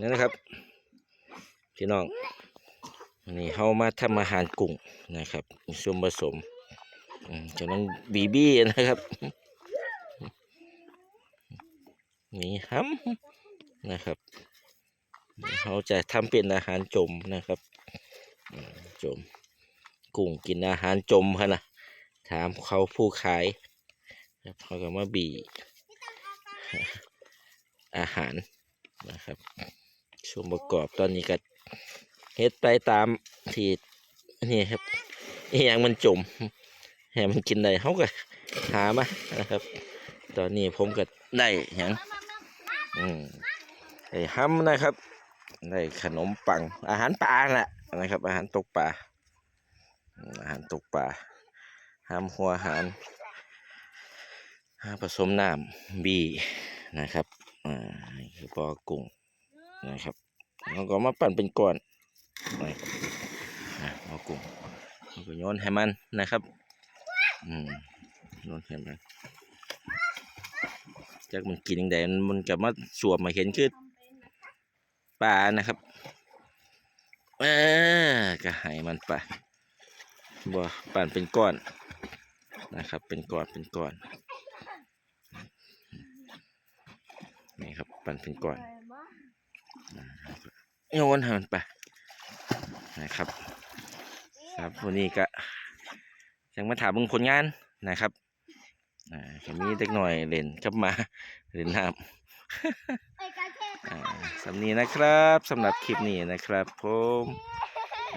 นี่นะครับ พี่น้องนนี้เขามาทำอาหารกุ้งนะครับส่วนผสมอืมกำลังบีบี้นะครับนี่ฮัมนะครับเขาจะทำเป็นอาหารจมนะครับจมกุ้งกินอาหารจมฮะนะถามเขาผู้ขายครับเขาก็มาบีอาหารนะครับ ส่วนประกอบตอนนี้ก็เฮ็ดไปตามที่นี่ครับอหย่างมันจมให้มันกินได้เขาก็หามานะครับ ตอนนี้ผมก็ได้หยังอืมได้ห้ำนะครับได้ขนมปัง อาหารปลาแหละนะครับ อาหารตกปลาอาหารตกปลาห้ำหัวหารผสมน้ำบีนะครับอ่าคือปอกุ้งนะครับ แล้วก็มาปั่นเป็นก้อนนะครับอ่าปอกุ้งแล้วก็โยนให้มันนะครับ อืมโยนให้มันจากมันกินยังไงมันกลับมาสวมมาเห็นคือปลานะครับเออก็ให้มันไปบ่ปั่นเป็นก้อนนะครับ เป็นก้อนเป็นก้อนนี่ครับปั่นเป็นก้อน โยนให้มันไปนะครับครับวันนี้ก็ยังมาถามเบิ่งผลงานนะครับอ่าก็มีเด็กหน่อยเล่นกลับมาเล่นน้ำอ่าสำนี้นะครับสำหรับคลิปนี้นะครับผม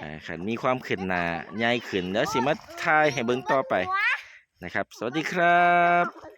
อ่าขันมีความขึ้นหน้าใหญ่ขึ้นแล้วสิมาถ่ายให้เบิ่งต่อไปนะครับ สวัสดีครับไป